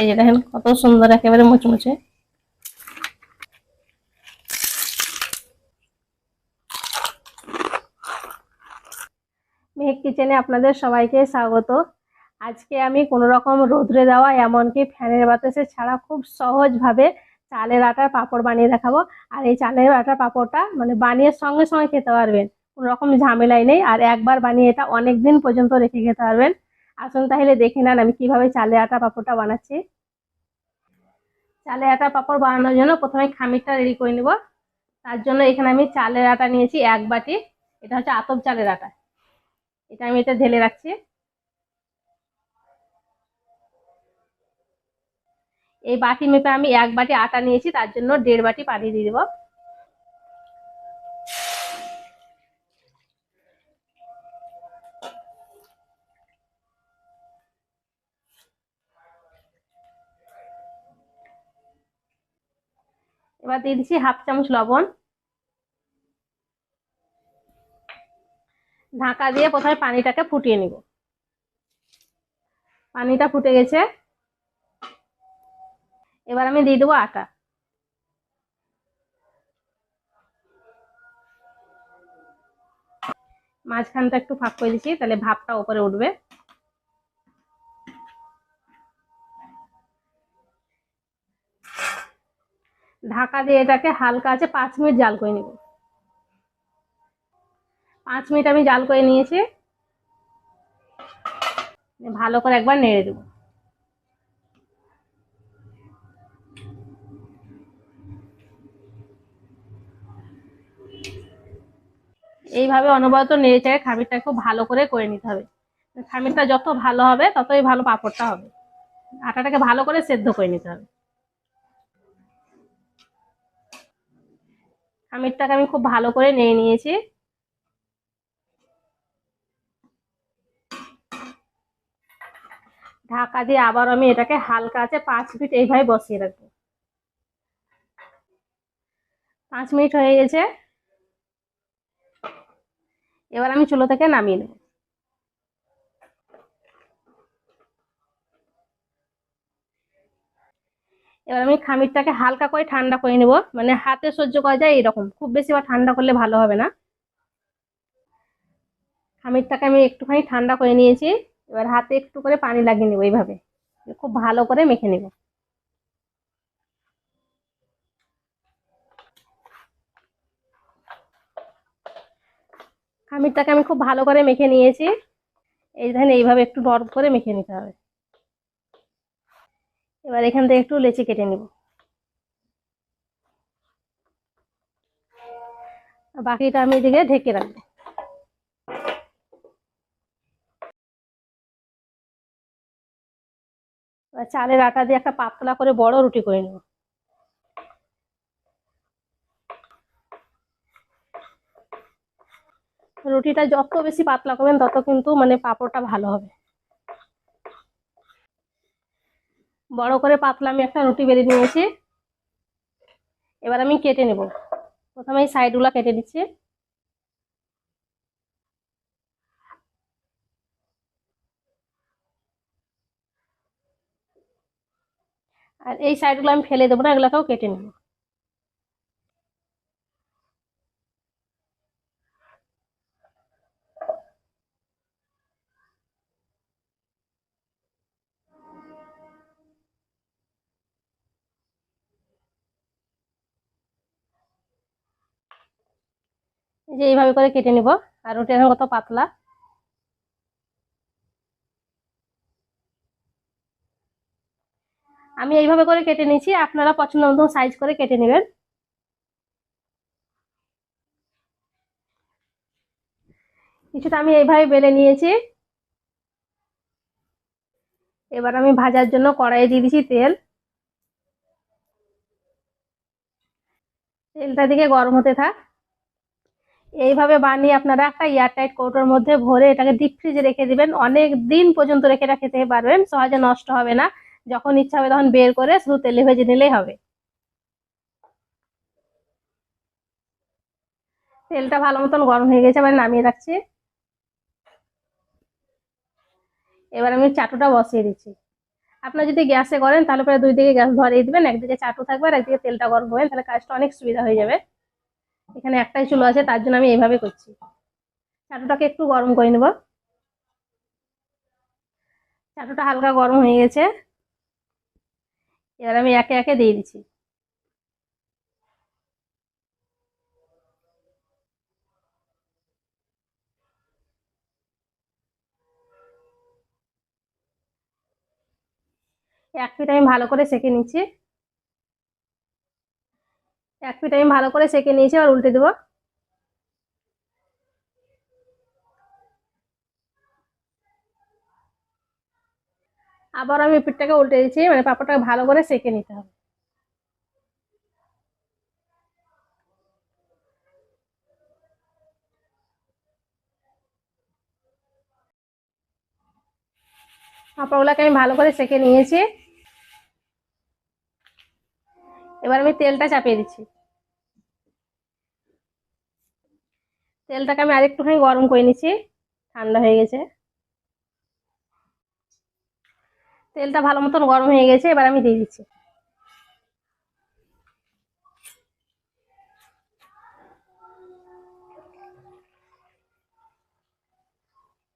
এই যে দেখেন কত সুন্দর একেবারে মুচমুচে। মেহেক কিচেনে আপনাদের সবাইকে স্বাগত। আজকে আমি কোনো রকম রোদ্রে দেওয়া এমনকি ফ্যানের বাতাসে ছাড়া খুব সহজভাবে চালের আটার পাঁপড় বানিয়ে দেখাবো। আর এই চালের আটার পাঁপড়টা মানে বানিয়ে সঙ্গে সঙ্গে খেতে পারবেন। কোনো রকম ঝামেলাই নেই। আর একবার বানিয়ে এটা অনেক দিন পর্যন্ত রেখে খেতে পারবেন। আসুন তাহলে দেখে নেন আমি কীভাবে চালের আটা পাঁপড়টা বানাচ্ছি। চালের আটা পাপড় বানানোর জন্য প্রথমে খামিরটা রেডি করে নেব। তার জন্য এখানে আমি চালের আটা নিয়েছি এক বাটি। এটা হচ্ছে আতপ চালের আটা। এটা আমি এটা ঢেলে রাখছি। এই বাটি মেপে আমি এক বাটি আটা নিয়েছি, তার জন্য দেড় বাটি পানি দিয়ে দেবো। এবার দিয়ে দিচ্ছি হাফ চামচ লবণ। ঢাকা দিয়ে প্রথমে পানিটাকে ফুটিয়ে নিব। পানিটা ফুটে গেছে। এবার আমি দিয়ে দেবো আটা। মাঝখানটা একটু ফাঁক করে দিচ্ছি, তাহলে ভাপটা ওপরে উঠবে। ঢাকা দিয়ে এটাকে হালকা আছে পাঁচ মিনিট জাল করে নেব। পাঁচ মিনিট আমি জাল করে নিয়েছি। ভালো করে একবার নেড়ে দেবো। এইভাবে অনবরত নেড়ে চেড়ে খামিরটা খুব ভালো করে করে নিতে হবে। খামিরটা যত ভালো হবে, ততই ভালো পাঁপড়টা হবে। আটাটাকে ভালো করে সেদ্ধ করে নিতে হবে। খামিরটাকে আমি খুব ভালো করে নিয়ে নিয়েছি। ঢাকা দিয়ে আবার আমি এটাকে হালকা আছে পাঁচ মিনিট এইভাবে বসিয়ে রাখব। পাঁচ মিনিট হয়ে গেছে। এবার আমি চুলো থেকে নামিয়ে নেব। এবার আমি খামিরটাকে হালকা করে ঠান্ডা করে নেব। মানে হাতে সহ্য করা যায় এরকম। খুব বেশি আবার ঠান্ডা করলে ভালো হবে না। খামিরটাকে আমি একটুখানি ঠান্ডা করে নিয়েছি। এবার হাতে একটু করে পানি লাগিয়ে নেব এইভাবে। খুব ভালো করে মেখে নেব। খামিরটাকে আমি খুব ভালো করে মেখে নিয়েছি। এই ধরেন এইভাবে একটু নরম করে মেখে নিতে হবে। এবার এখান থেকে একটু লেচি কেটে নেব। বাকিটা আমি এদিকে ঢেকে রাখব। চালের আটা দিয়ে একটা পাতলা করে বড় রুটি করে নেব। রুটিটা যত বেশি পাতলা করবেন তত কিন্তু মানে পাঁপড়টা ভালো হবে। বড় করে পাতলা আমি একটা রুটি বেরিয়ে নিয়েছি। এবার আমি কেটে নেব। প্রথমে এই সাইডগুলো কেটে দিচ্ছি আর এই সাইডগুলো আমি ফেলে দেবো না, এগুলোকেও কেটে নেব। যে এইভাবে করে কেটে নিব। আর রুটি এখন কত পাতলা। আমি এইভাবে করে কেটে নিয়েছি। আপনারা পছন্দ মতো সাইজ করে কেটে নেবেন। কিছুটা আমি এইভাবে বেলে নিয়েছি। এবার আমি ভাজার জন্য কড়াইয়ে দিয়ে দিচ্ছি তেল। তেলটা দিকে গরম হতে থাক। এইভাবে বানিয়ে আপনারা একটা এয়ারটাইট কৌটোর মধ্যে ভরে এটাকে ডিপ ফ্রিজে রেখে দিবেন। অনেক দিন পর্যন্ত রেখে এটা খেতে পারবেন, সহজে নষ্ট হবে না। যখন ইচ্ছা হবে তখন বের করে শুধু তেলে ভেজে নিলেই হবে। তেলটা ভালো মতন গরম হয়ে গেছে, এবার নামিয়ে রাখছি। এবার আমি চাটুটা বসিয়ে দিচ্ছি। আপনার যদি গ্যাসে করেন তাহলে পরে দুই দিকে গ্যাস ধরিয়ে দিবেন, একদিকে চাটু থাকবে আর একদিকে তেলটা গরম করবেন তাহলে কাজটা অনেক সুবিধা হয়ে যাবে। এখানে একটাই চুলো আছে, তার জন্য আমি এইভাবে করছি। চাটুটাকে একটু গরম করে নেব। চাটুটা হালকা গরম হয়ে গেছে। এবার আমি একে একে দিয়ে দিচ্ছি। এক পিঠ আমি ভালো করে সেকে নিচ্ছি। এক পিঠ আমি ভালো করে সেকে নিয়েছি আর উল্টে দেবো। আবার আমি পিঠটাকে উল্টে দিচ্ছি মানে পাপড়টাকে ভালো করে সেকে নিতে হবে। পাঁপড়গুলোকে আমি ভালো করে সেকে নিয়েছি। এবার আমি তেলটা চাপিয়ে দিচ্ছি। তেলটাকে আমি আরেকটুখানি গরম করে নিচ্ছি। ঠান্ডা হয়ে গেছে। তেলটা ভালো মতন গরম হয়ে গেছে, এবার আমি দিয়ে দিচ্ছি।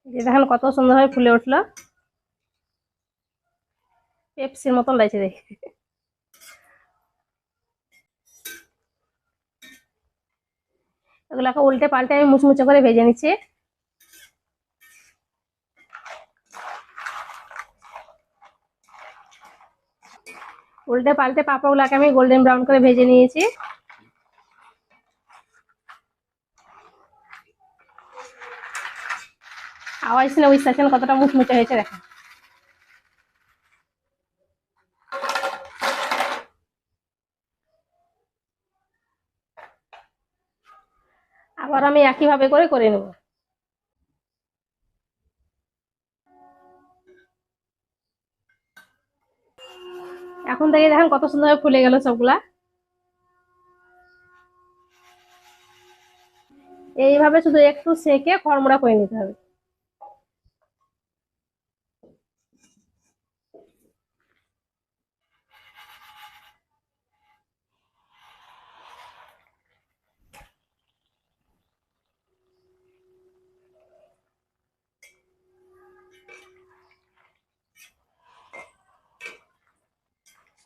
দেখেন কত সুন্দরভাবে ফুলে উঠল। পেপসির মতন লাগছে দেখে এগুলোকে উল্টে পাল্টে আমি মুচমুচে করে ভেজে নিচ্ছি। উল্টে পাল্টে পাঁপড়গুলোকে আমি গোল্ডেন ব্রাউন করে ভেজে নিয়েছি। আওয়াজ শুনে বুঝতে পারছেন কতটা মুচমুচে হয়েছে, দেখেন। আবার আমি একইভাবে করে করে নেব। এখন থেকে দেখেন কত সুন্দরভাবে ফুলে গেল সবগুলা। এইভাবে শুধু একটু সেকে খড়মড়া করে নিতে হবে।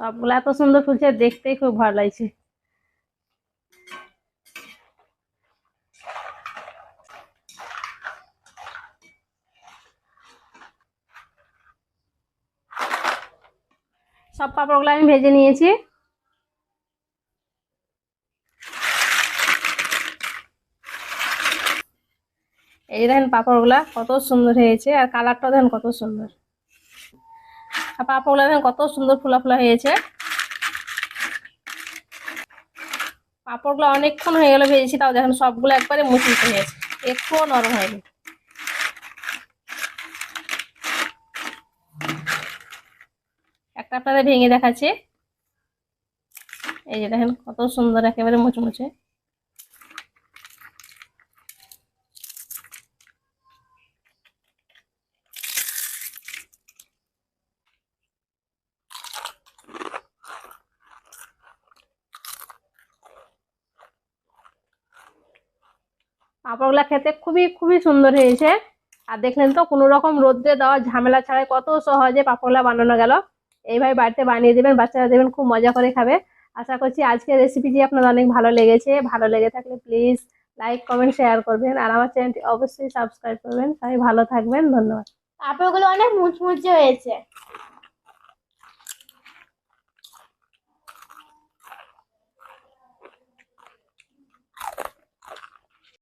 সবগুলা এত সুন্দর ফুলছে, দেখতেই খুব ভালো লাগছে। সব পাপড়গুলো আমি ভেজে নিয়েছি। এই দেখেন পাপড়গুলা কত সুন্দর হয়েছে, আর কালারটা দেখেন কত সুন্দর। পাপড়গুলো দেখেন কত সুন্দর ফোলা ফোলা হয়েছে। পাপড়গুলো অনেকক্ষণ হয়ে গেল ভেজেছি, তাও দেখেন সবগুলো একবারে মুচমুচে হয়েছে। একটুও নরম হয়নি। একটা আপনাদের ভেঙে দেখাচ্ছে। এই যে দেখেন কত সুন্দর একেবারে মুচমুচে। পাঁপড়গুলা খেতে খুবই খুবই সুন্দর হয়েছে। আর দেখলেন তো, কোনো রকম রোদ্রে দেওয়া ঝামেলা ছাড়াই কত সহজে পাঁপড়গুলা বানানো গেল। এইভাবে বাড়িতে বানিয়ে দেবেন, বাচ্চারা দেবেন খুব মজা করে খাবে। আশা করছি আজকের রেসিপিটি আপনার অনেক ভালো লেগেছে। ভালো লেগে থাকলে প্লিজ লাইক কমেন্ট শেয়ার করবেন। আর আমার চ্যানেলটি অবশ্যই সাবস্ক্রাইব করবেন। সবাই ভালো থাকবেন। ধন্যবাদ। পাঁপড়গুলো অনেক মুচমুচে হয়েছে।